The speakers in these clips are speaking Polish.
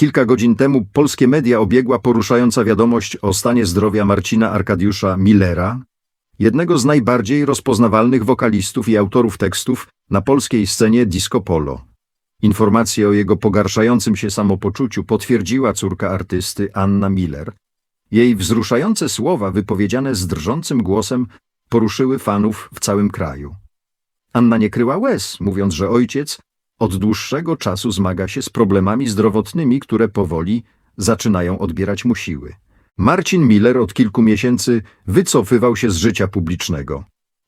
Kilka godzin temu polskie media obiegła poruszająca wiadomość o stanie zdrowia Marcina Arkadiusza Millera, jednego z najbardziej rozpoznawalnych wokalistów i autorów tekstów na polskiej scenie disco polo. Informację o jego pogarszającym się samopoczuciu potwierdziła córka artysty Anna Miller. Jej wzruszające słowa, wypowiedziane z drżącym głosem, poruszyły fanów w całym kraju. Anna nie kryła łez, mówiąc, że ojciec od dłuższego czasu zmaga się z problemami zdrowotnymi, które powoli zaczynają odbierać mu siły. Marcin Miller od kilku miesięcy wycofywał się z życia publicznego.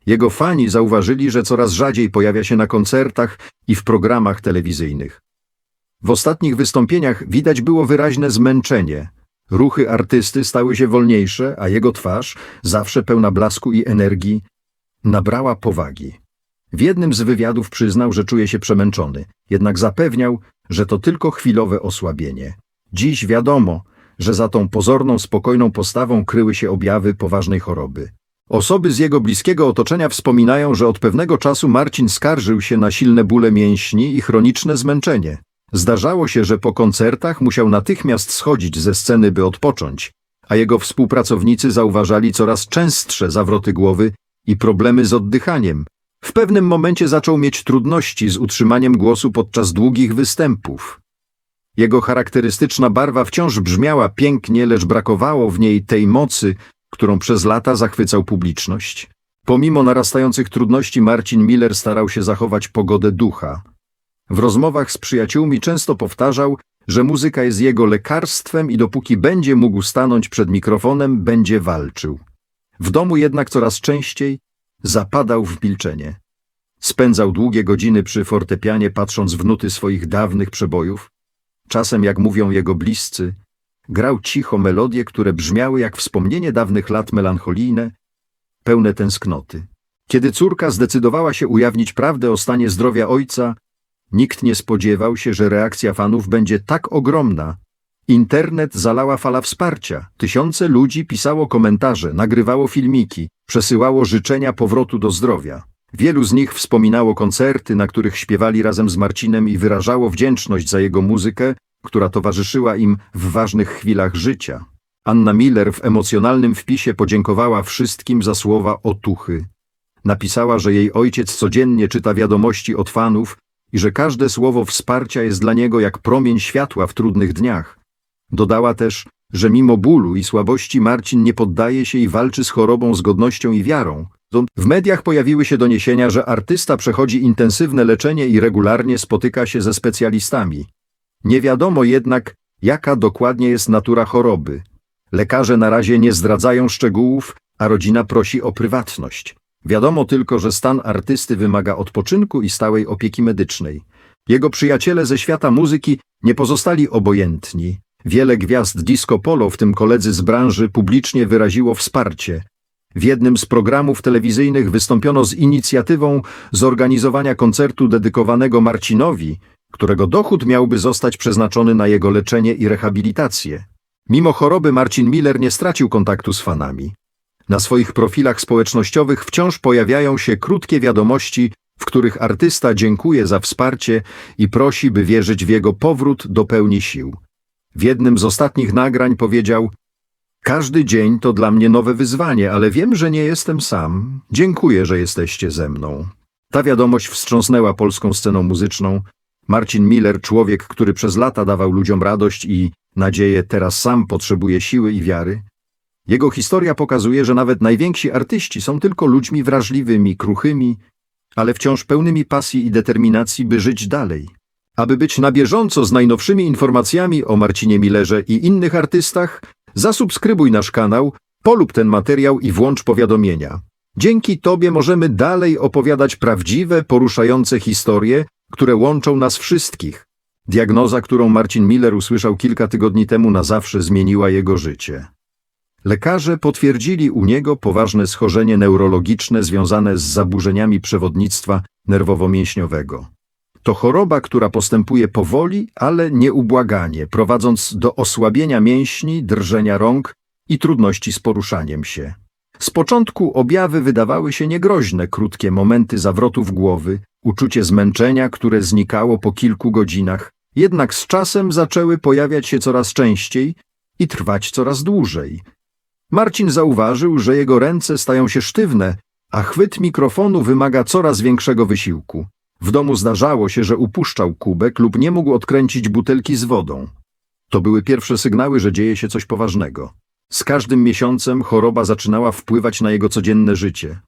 Jego fani zauważyli, że coraz rzadziej pojawia się na koncertach i w programach telewizyjnych. W ostatnich wystąpieniach widać było wyraźne zmęczenie. Ruchy artysty stały się wolniejsze, a jego twarz, zawsze pełna blasku i energii, nabrała powagi. W jednym z wywiadów przyznał, że czuje się przemęczony, jednak zapewniał, że to tylko chwilowe osłabienie. Dziś wiadomo, że za tą pozorną, spokojną postawą kryły się objawy poważnej choroby. Osoby z jego bliskiego otoczenia wspominają, że od pewnego czasu Marcin skarżył się na silne bóle mięśni i chroniczne zmęczenie. Zdarzało się, że po koncertach musiał natychmiast schodzić ze sceny, by odpocząć, a jego współpracownicy zauważali coraz częstsze zawroty głowy i problemy z oddychaniem. W pewnym momencie zaczął mieć trudności z utrzymaniem głosu podczas długich występów. Jego charakterystyczna barwa wciąż brzmiała pięknie, lecz brakowało w niej tej mocy, którą przez lata zachwycał publiczność. Pomimo narastających trudności Marcin Miller starał się zachować pogodę ducha. W rozmowach z przyjaciółmi często powtarzał, że muzyka jest jego lekarstwem i dopóki będzie mógł stanąć przed mikrofonem, będzie walczył. W domu jednak coraz częściej zapadał w milczenie. Spędzał długie godziny przy fortepianie, patrząc w nuty swoich dawnych przebojów. Czasem, jak mówią jego bliscy, grał cicho melodie, które brzmiały jak wspomnienie dawnych lat melancholijne, pełne tęsknoty. Kiedy córka zdecydowała się ujawnić prawdę o stanie zdrowia ojca, nikt nie spodziewał się, że reakcja fanów będzie tak ogromna. Internet zalała fala wsparcia. Tysiące ludzi pisało komentarze, nagrywało filmiki, przesyłało życzenia powrotu do zdrowia. Wielu z nich wspominało koncerty, na których śpiewali razem z Marcinem i wyrażało wdzięczność za jego muzykę, która towarzyszyła im w ważnych chwilach życia. Anna Miller w emocjonalnym wpisie podziękowała wszystkim za słowa otuchy. Napisała, że jej ojciec codziennie czyta wiadomości od fanów i że każde słowo wsparcia jest dla niego jak promień światła w trudnych dniach. Dodała też, że mimo bólu i słabości Marcin nie poddaje się i walczy z chorobą z godnością i wiarą. W mediach pojawiły się doniesienia, że artysta przechodzi intensywne leczenie i regularnie spotyka się ze specjalistami. Nie wiadomo jednak, jaka dokładnie jest natura choroby. Lekarze na razie nie zdradzają szczegółów, a rodzina prosi o prywatność. Wiadomo tylko, że stan artysty wymaga odpoczynku i stałej opieki medycznej. Jego przyjaciele ze świata muzyki nie pozostali obojętni. Wiele gwiazd disco polo, w tym koledzy z branży, publicznie wyraziło wsparcie. W jednym z programów telewizyjnych wystąpiono z inicjatywą zorganizowania koncertu dedykowanego Marcinowi, którego dochód miałby zostać przeznaczony na jego leczenie i rehabilitację. Mimo choroby Marcin Miller nie stracił kontaktu z fanami. Na swoich profilach społecznościowych wciąż pojawiają się krótkie wiadomości, w których artysta dziękuje za wsparcie i prosi, by wierzyć w jego powrót do pełni sił. W jednym z ostatnich nagrań powiedział: Każdy dzień to dla mnie nowe wyzwanie, ale wiem, że nie jestem sam. Dziękuję, że jesteście ze mną. Ta wiadomość wstrząsnęła polską sceną muzyczną. Marcin Miller, człowiek, który przez lata dawał ludziom radość i nadzieję, teraz sam potrzebuje siły i wiary. Jego historia pokazuje, że nawet najwięksi artyści są tylko ludźmi wrażliwymi, kruchymi, ale wciąż pełnymi pasji i determinacji, by żyć dalej. Aby być na bieżąco z najnowszymi informacjami o Marcinie Millerze i innych artystach, zasubskrybuj nasz kanał, polub ten materiał i włącz powiadomienia. Dzięki Tobie możemy dalej opowiadać prawdziwe, poruszające historie, które łączą nas wszystkich. Diagnoza, którą Marcin Miller usłyszał kilka tygodni temu, na zawsze zmieniła jego życie. Lekarze potwierdzili u niego poważne schorzenie neurologiczne związane z zaburzeniami przewodnictwa nerwowo-mięśniowego. To choroba, która postępuje powoli, ale nieubłaganie, prowadząc do osłabienia mięśni, drżenia rąk i trudności z poruszaniem się. Z początku objawy wydawały się niegroźne, krótkie momenty zawrotów głowy, uczucie zmęczenia, które znikało po kilku godzinach, Jednak z czasem zaczęły pojawiać się coraz częściej i trwać coraz dłużej. Marcin zauważył, że jego ręce stają się sztywne, a chwyt mikrofonu wymaga coraz większego wysiłku. W domu zdarzało się, że upuszczał kubek lub nie mógł odkręcić butelki z wodą. To były pierwsze sygnały, że dzieje się coś poważnego. Z każdym miesiącem choroba zaczynała wpływać na jego codzienne życie.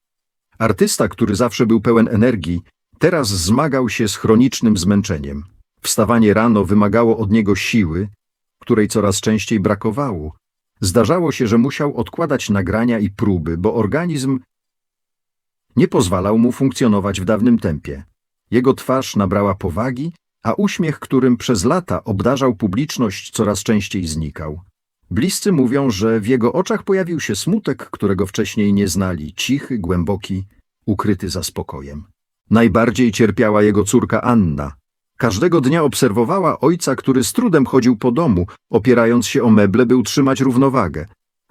Artysta, który zawsze był pełen energii, teraz zmagał się z chronicznym zmęczeniem. Wstawanie rano wymagało od niego siły, której coraz częściej brakowało. Zdarzało się, że musiał odkładać nagrania i próby, bo organizm nie pozwalał mu funkcjonować w dawnym tempie. Jego twarz nabrała powagi, a uśmiech, którym przez lata obdarzał publiczność, coraz częściej znikał. Bliscy mówią, że w jego oczach pojawił się smutek, którego wcześniej nie znali, cichy, głęboki, ukryty za spokojem. Najbardziej cierpiała jego córka Anna. Każdego dnia obserwowała ojca, który z trudem chodził po domu, opierając się o meble, by utrzymać równowagę.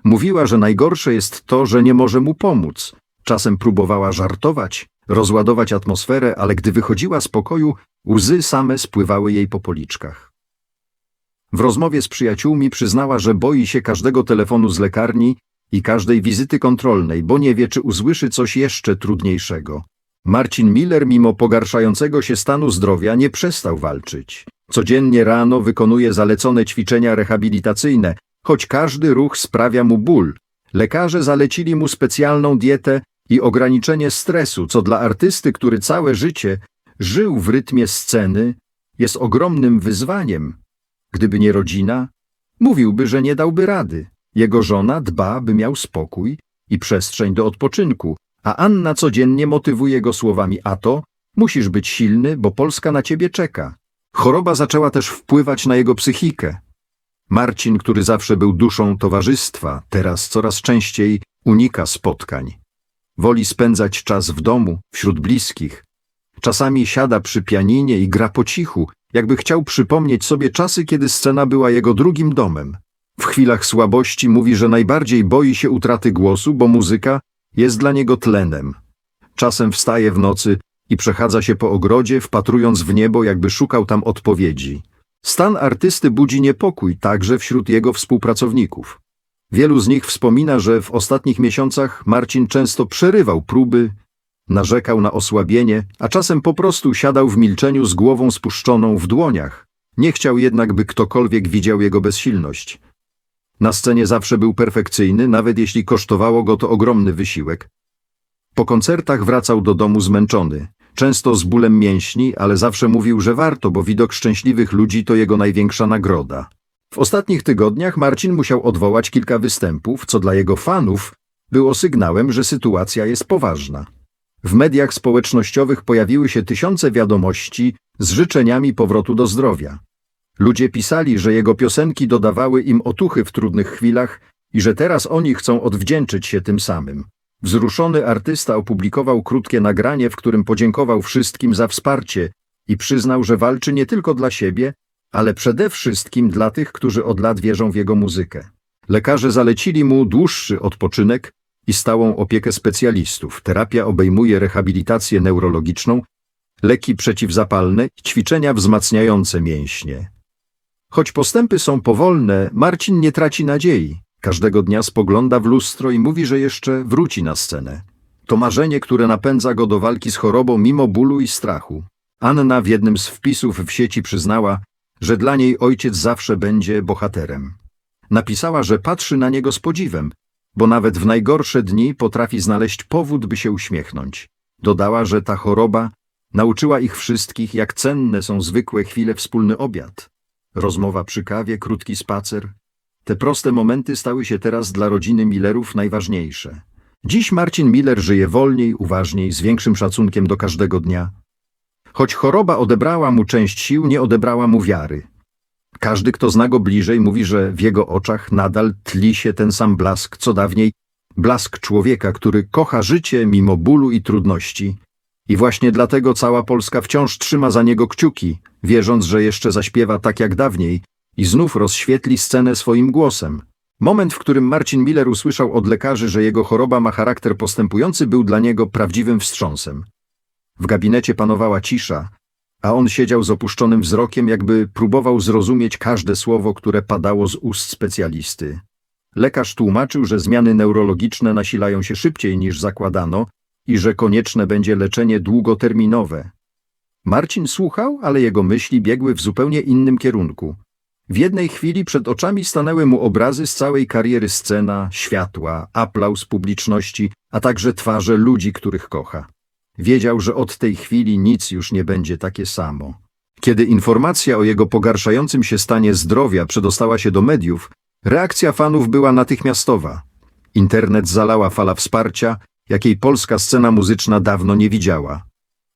Mówiła, że najgorsze jest to, że nie może mu pomóc. Czasem próbowała żartować, rozładować atmosferę, ale gdy wychodziła z pokoju, łzy same spływały jej po policzkach. W rozmowie z przyjaciółmi przyznała, że boi się każdego telefonu z lekarni i każdej wizyty kontrolnej, bo nie wie, czy usłyszy coś jeszcze trudniejszego. Marcin Miller, mimo pogarszającego się stanu zdrowia, nie przestał walczyć. Codziennie rano wykonuje zalecone ćwiczenia rehabilitacyjne, choć każdy ruch sprawia mu ból. Lekarze zalecili mu specjalną dietę i ograniczenie stresu, co dla artysty, który całe życie żył w rytmie sceny, jest ogromnym wyzwaniem. Gdyby nie rodzina, mówiłby, że nie dałby rady. Jego żona dba, by miał spokój i przestrzeń do odpoczynku, a Anna codziennie motywuje go słowami a to, musisz być silny, bo Polska na ciebie czeka. Choroba zaczęła też wpływać na jego psychikę. Marcin, który zawsze był duszą towarzystwa, teraz coraz częściej unika spotkań. Woli spędzać czas w domu, wśród bliskich. Czasami siada przy pianinie i gra po cichu, jakby chciał przypomnieć sobie czasy, kiedy scena była jego drugim domem. W chwilach słabości mówi, że najbardziej boi się utraty głosu, bo muzyka jest dla niego tlenem. Czasem wstaje w nocy i przechadza się po ogrodzie, wpatrując w niebo, jakby szukał tam odpowiedzi. Stan artysty budzi niepokój także wśród jego współpracowników. Wielu z nich wspomina, że w ostatnich miesiącach Marcin często przerywał próby, narzekał na osłabienie, a czasem po prostu siadał w milczeniu z głową spuszczoną w dłoniach. Nie chciał jednak, by ktokolwiek widział jego bezsilność. Na scenie zawsze był perfekcyjny, nawet jeśli kosztowało go to ogromny wysiłek. Po koncertach wracał do domu zmęczony, często z bólem mięśni, ale zawsze mówił, że warto, bo widok szczęśliwych ludzi to jego największa nagroda. W ostatnich tygodniach Marcin musiał odwołać kilka występów, co dla jego fanów było sygnałem, że sytuacja jest poważna. W mediach społecznościowych pojawiły się tysiące wiadomości z życzeniami powrotu do zdrowia. Ludzie pisali, że jego piosenki dodawały im otuchy w trudnych chwilach i że teraz oni chcą odwdzięczyć się tym samym. Wzruszony artysta opublikował krótkie nagranie, w którym podziękował wszystkim za wsparcie i przyznał, że walczy nie tylko dla siebie, ale przede wszystkim dla tych, którzy od lat wierzą w jego muzykę. Lekarze zalecili mu dłuższy odpoczynek i stałą opiekę specjalistów. Terapia obejmuje rehabilitację neurologiczną, leki przeciwzapalne ćwiczenia wzmacniające mięśnie. Choć postępy są powolne, Marcin nie traci nadziei. Każdego dnia spogląda w lustro i mówi, że jeszcze wróci na scenę. To marzenie, które napędza go do walki z chorobą mimo bólu i strachu. Anna w jednym z wpisów w sieci przyznała, że dla niej ojciec zawsze będzie bohaterem. Napisała, że patrzy na niego z podziwem, bo nawet w najgorsze dni potrafi znaleźć powód, by się uśmiechnąć. Dodała, że ta choroba nauczyła ich wszystkich, jak cenne są zwykłe chwile wspólny obiad. Rozmowa przy kawie, krótki spacer. Te proste momenty stały się teraz dla rodziny Millerów najważniejsze. Dziś Marcin Miller żyje wolniej, uważniej, z większym szacunkiem do każdego dnia. Choć choroba odebrała mu część sił, nie odebrała mu wiary. Każdy, kto zna go bliżej, mówi, że w jego oczach nadal tli się ten sam blask, co dawniej blask człowieka, który kocha życie mimo bólu i trudności. I właśnie dlatego cała Polska wciąż trzyma za niego kciuki, wierząc, że jeszcze zaśpiewa tak jak dawniej i znów rozświetli scenę swoim głosem. Moment, w którym Marcin Miller usłyszał od lekarzy, że jego choroba ma charakter postępujący, był dla niego prawdziwym wstrząsem. W gabinecie panowała cisza, a on siedział z opuszczonym wzrokiem, jakby próbował zrozumieć każde słowo, które padało z ust specjalisty. Lekarz tłumaczył, że zmiany neurologiczne nasilają się szybciej niż zakładano i że konieczne będzie leczenie długoterminowe. Marcin słuchał, ale jego myśli biegły w zupełnie innym kierunku. W jednej chwili przed oczami stanęły mu obrazy z całej kariery scena, światła, aplauz publiczności, a także twarze ludzi, których kocha. Wiedział, że od tej chwili nic już nie będzie takie samo. Kiedy informacja o jego pogarszającym się stanie zdrowia przedostała się do mediów, reakcja fanów była natychmiastowa. Internet zalała fala wsparcia, jakiej polska scena muzyczna dawno nie widziała.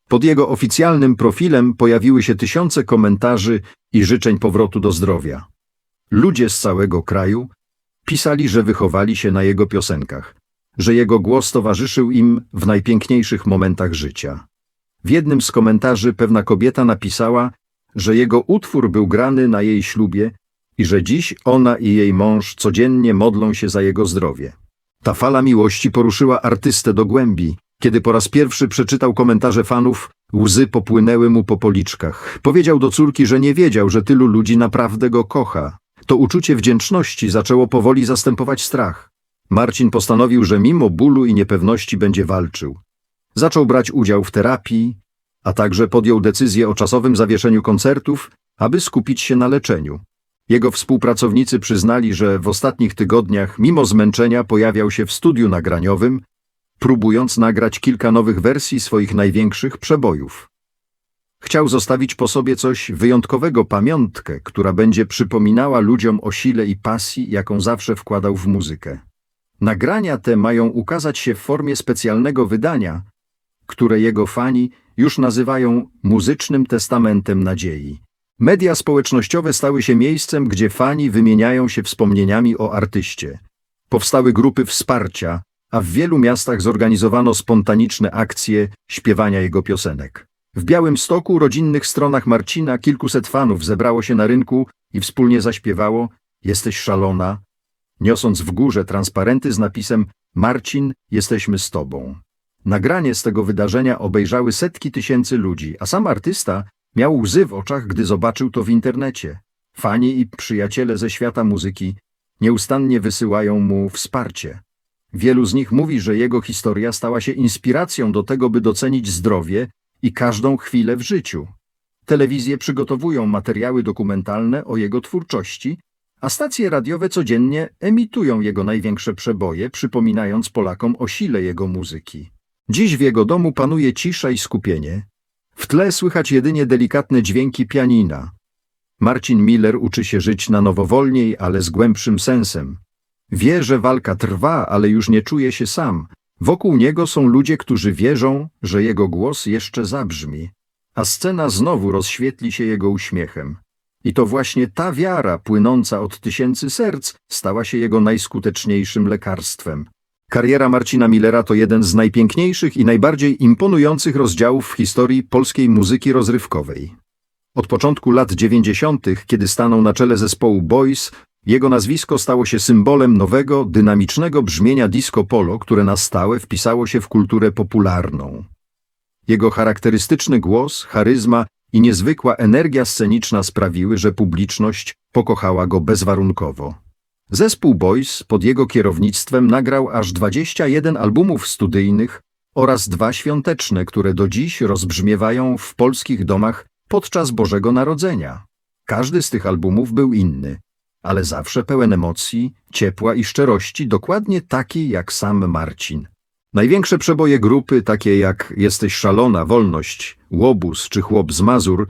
Pod jego oficjalnym profilem pojawiły się tysiące komentarzy i życzeń powrotu do zdrowia. Ludzie z całego kraju pisali, że wychowali się na jego piosenkach, że jego głos towarzyszył im w najpiękniejszych momentach życia. W jednym z komentarzy pewna kobieta napisała, że jego utwór był grany na jej ślubie i że dziś ona i jej mąż codziennie modlą się za jego zdrowie. Ta fala miłości poruszyła artystę do głębi. Kiedy po raz pierwszy przeczytał komentarze fanów, łzy popłynęły mu po policzkach. Powiedział do córki, że nie wiedział, że tylu ludzi naprawdę go kocha. To uczucie wdzięczności zaczęło powoli zastępować strach. Marcin postanowił, że mimo bólu i niepewności będzie walczył. Zaczął brać udział w terapii, a także podjął decyzję o czasowym zawieszeniu koncertów, aby skupić się na leczeniu. Jego współpracownicy przyznali, że w ostatnich tygodniach, mimo zmęczenia, pojawiał się w studiu nagraniowym, próbując nagrać kilka nowych wersji swoich największych przebojów. Chciał zostawić po sobie coś wyjątkowego, pamiątkę, która będzie przypominała ludziom o sile i pasji, jaką zawsze wkładał w muzykę. Nagrania te mają ukazać się w formie specjalnego wydania, które jego fani już nazywają muzycznym testamentem nadziei. Media społecznościowe stały się miejscem, gdzie fani wymieniają się wspomnieniami o artyście. Powstały grupy wsparcia, a w wielu miastach zorganizowano spontaniczne akcje śpiewania jego piosenek. W Białym Stoku, rodzinnych stronach Marcina, kilkuset fanów zebrało się na rynku i wspólnie zaśpiewało Jesteś szalona, niosąc w górze transparenty z napisem Marcin, jesteśmy z tobą. Nagranie z tego wydarzenia obejrzały setki tysięcy ludzi, a sam artysta miał łzy w oczach, gdy zobaczył to w internecie. Fani i przyjaciele ze świata muzyki nieustannie wysyłają mu wsparcie. Wielu z nich mówi, że jego historia stała się inspiracją do tego, by docenić zdrowie i każdą chwilę w życiu. Telewizje przygotowują materiały dokumentalne o jego twórczości, a stacje radiowe codziennie emitują jego największe przeboje, przypominając Polakom o sile jego muzyki. Dziś w jego domu panuje cisza i skupienie. W tle słychać jedynie delikatne dźwięki pianina. Marcin Miller uczy się żyć na nowo wolniej, ale z głębszym sensem. Wie, że walka trwa, ale już nie czuje się sam. Wokół niego są ludzie, którzy wierzą, że jego głos jeszcze zabrzmi, a scena znowu rozświetli się jego uśmiechem. I to właśnie ta wiara, płynąca od tysięcy serc, stała się jego najskuteczniejszym lekarstwem. Kariera Marcina Millera to jeden z najpiękniejszych i najbardziej imponujących rozdziałów w historii polskiej muzyki rozrywkowej. Od początku lat 90., kiedy stanął na czele zespołu Boys, jego nazwisko stało się symbolem nowego, dynamicznego brzmienia disco polo, które na stałe wpisało się w kulturę popularną. Jego charakterystyczny głos, charyzma i niezwykła energia sceniczna sprawiły, że publiczność pokochała go bezwarunkowo. Zespół Boys pod jego kierownictwem nagrał aż 21 albumów studyjnych oraz dwa świąteczne, które do dziś rozbrzmiewają w polskich domach podczas Bożego Narodzenia. Każdy z tych albumów był inny, ale zawsze pełen emocji, ciepła i szczerości, dokładnie taki jak sam Marcin. Największe przeboje grupy, takie jak Jesteś szalona, Wolność, Łobuz czy Chłop z Mazur,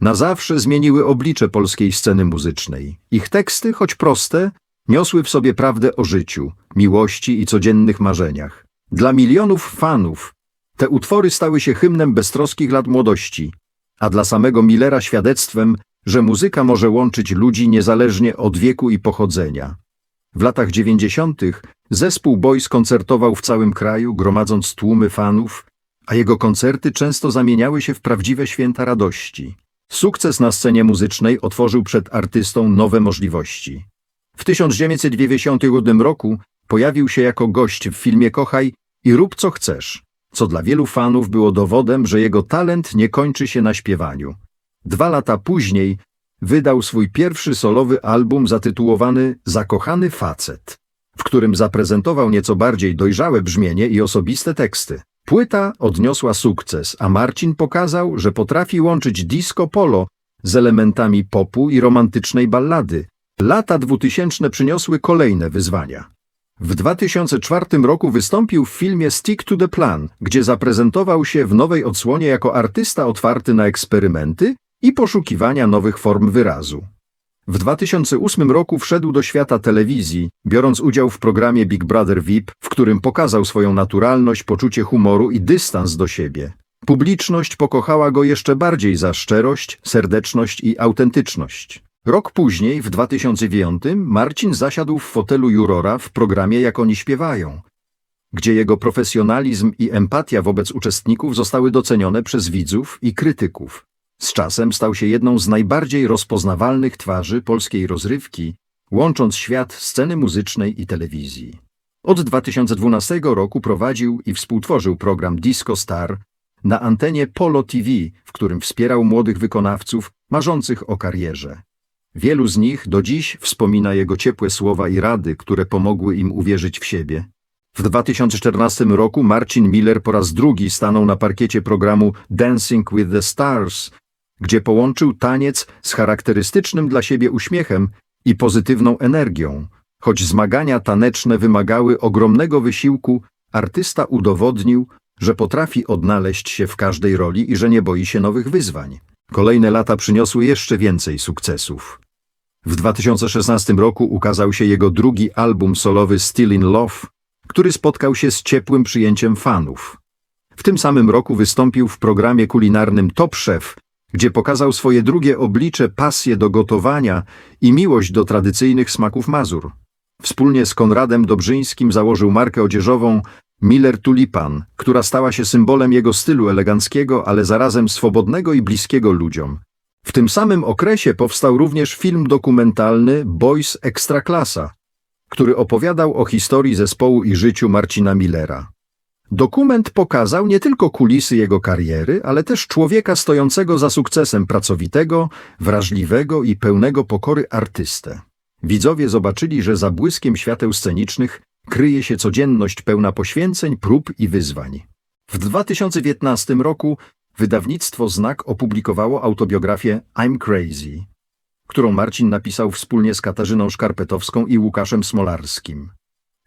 na zawsze zmieniły oblicze polskiej sceny muzycznej. Ich teksty, choć proste, niosły w sobie prawdę o życiu, miłości i codziennych marzeniach. Dla milionów fanów te utwory stały się hymnem beztroskich lat młodości, a dla samego Millera świadectwem, że muzyka może łączyć ludzi niezależnie od wieku i pochodzenia. W latach dziewięćdziesiątych zespół Boys koncertował w całym kraju, gromadząc tłumy fanów, a jego koncerty często zamieniały się w prawdziwe święta radości. Sukces na scenie muzycznej otworzył przed artystą nowe możliwości. W 1997 roku pojawił się jako gość w filmie Kochaj i rób co chcesz, co dla wielu fanów było dowodem, że jego talent nie kończy się na śpiewaniu. Dwa lata później wydał swój pierwszy solowy album zatytułowany Zakochany Facet, w którym zaprezentował nieco bardziej dojrzałe brzmienie i osobiste teksty. Płyta odniosła sukces, a Marcin pokazał, że potrafi łączyć disco polo z elementami popu i romantycznej ballady. Lata 2000 przyniosły kolejne wyzwania. W 2004 roku wystąpił w filmie Stick to the Plan, gdzie zaprezentował się w nowej odsłonie jako artysta otwarty na eksperymenty i poszukiwania nowych form wyrazu. W 2008 roku wszedł do świata telewizji, biorąc udział w programie Big Brother VIP, w którym pokazał swoją naturalność, poczucie humoru i dystans do siebie. Publiczność pokochała go jeszcze bardziej za szczerość, serdeczność i autentyczność. Rok później, w 2009, Marcin zasiadł w fotelu jurora w programie Jak oni śpiewają, gdzie jego profesjonalizm i empatia wobec uczestników zostały docenione przez widzów i krytyków. Z czasem stał się jedną z najbardziej rozpoznawalnych twarzy polskiej rozrywki, łącząc świat sceny muzycznej i telewizji. Od 2012 roku prowadził i współtworzył program Disco Star na antenie Polo TV, w którym wspierał młodych wykonawców marzących o karierze. Wielu z nich do dziś wspomina jego ciepłe słowa i rady, które pomogły im uwierzyć w siebie. W 2014 roku Marcin Miller po raz drugi stanął na parkiecie programu Dancing with the Stars, gdzie połączył taniec z charakterystycznym dla siebie uśmiechem i pozytywną energią. Choć zmagania taneczne wymagały ogromnego wysiłku, artysta udowodnił, że potrafi odnaleźć się w każdej roli i że nie boi się nowych wyzwań. Kolejne lata przyniosły jeszcze więcej sukcesów. W 2016 roku ukazał się jego drugi album solowy Still in Love, który spotkał się z ciepłym przyjęciem fanów. W tym samym roku wystąpił w programie kulinarnym Top Chef, gdzie pokazał swoje drugie oblicze, pasję do gotowania i miłość do tradycyjnych smaków Mazur. Wspólnie z Konradem Dobrzyńskim założył markę odzieżową Miller Tulipan, która stała się symbolem jego stylu eleganckiego, ale zarazem swobodnego i bliskiego ludziom. W tym samym okresie powstał również film dokumentalny Boys Ekstraklasa, który opowiadał o historii zespołu i życiu Marcina Millera. Dokument pokazał nie tylko kulisy jego kariery, ale też człowieka stojącego za sukcesem pracowitego, wrażliwego i pełnego pokory artystę. Widzowie zobaczyli, że za błyskiem świateł scenicznych kryje się codzienność pełna poświęceń, prób i wyzwań. W 2015 roku wydawnictwo Znak opublikowało autobiografię I'm Crazy, którą Marcin napisał wspólnie z Katarzyną Szkarpetowską i Łukaszem Smolarskim.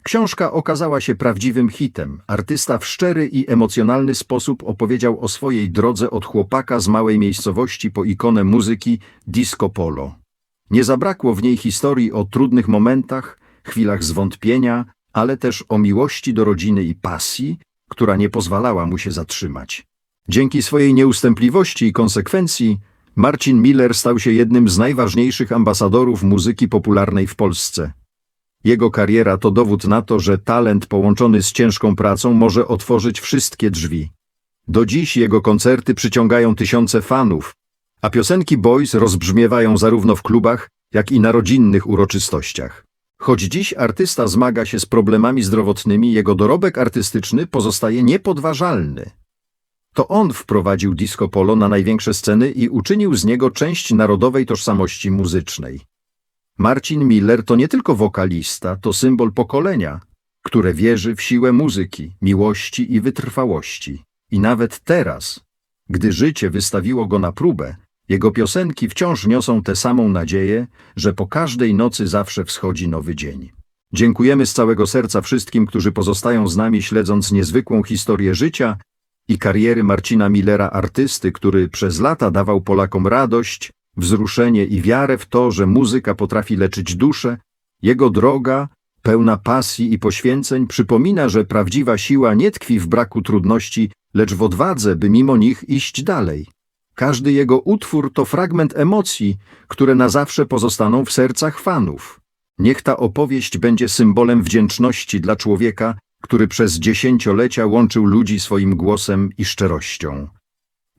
Książka okazała się prawdziwym hitem. Artysta w szczery i emocjonalny sposób opowiedział o swojej drodze od chłopaka z małej miejscowości po ikonę muzyki disco polo. Nie zabrakło w niej historii o trudnych momentach, chwilach zwątpienia, ale też o miłości do rodziny i pasji, która nie pozwalała mu się zatrzymać. Dzięki swojej nieustępliwości i konsekwencji Marcin Miller stał się jednym z najważniejszych ambasadorów muzyki popularnej w Polsce. Jego kariera to dowód na to, że talent połączony z ciężką pracą może otworzyć wszystkie drzwi. Do dziś jego koncerty przyciągają tysiące fanów, a piosenki Boys rozbrzmiewają zarówno w klubach, jak i na rodzinnych uroczystościach. Choć dziś artysta zmaga się z problemami zdrowotnymi, jego dorobek artystyczny pozostaje niepodważalny. To on wprowadził disco polo na największe sceny i uczynił z niego część narodowej tożsamości muzycznej. Marcin Miller to nie tylko wokalista, to symbol pokolenia, które wierzy w siłę muzyki, miłości i wytrwałości. I nawet teraz, gdy życie wystawiło go na próbę, jego piosenki wciąż niosą tę samą nadzieję, że po każdej nocy zawsze wschodzi nowy dzień. Dziękujemy z całego serca wszystkim, którzy pozostają z nami śledząc niezwykłą historię życia i kariery Marcina Millera, artysty, który przez lata dawał Polakom radość, wzruszenie i wiarę w to, że muzyka potrafi leczyć duszę. Jego droga, pełna pasji i poświęceń, przypomina, że prawdziwa siła nie tkwi w braku trudności, lecz w odwadze, by mimo nich iść dalej. Każdy jego utwór to fragment emocji, które na zawsze pozostaną w sercach fanów. Niech ta opowieść będzie symbolem wdzięczności dla człowieka, który przez dziesięciolecia łączył ludzi swoim głosem i szczerością.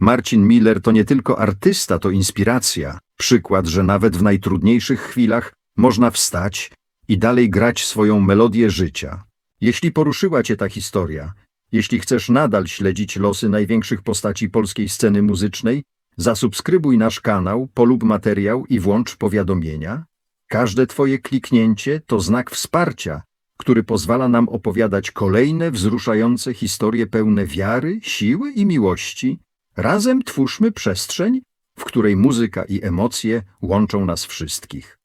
Marcin Miller to nie tylko artysta, to inspiracja, przykład, że nawet w najtrudniejszych chwilach można wstać i dalej grać swoją melodię życia. Jeśli poruszyła Cię ta historia, Jeśli chcesz nadal śledzić losy największych postaci polskiej sceny muzycznej, zasubskrybuj nasz kanał, polub materiał i włącz powiadomienia. Każde Twoje kliknięcie to znak wsparcia, który pozwala nam opowiadać kolejne wzruszające historie pełne wiary, siły i miłości. Razem twórzmy przestrzeń, w której muzyka i emocje łączą nas wszystkich.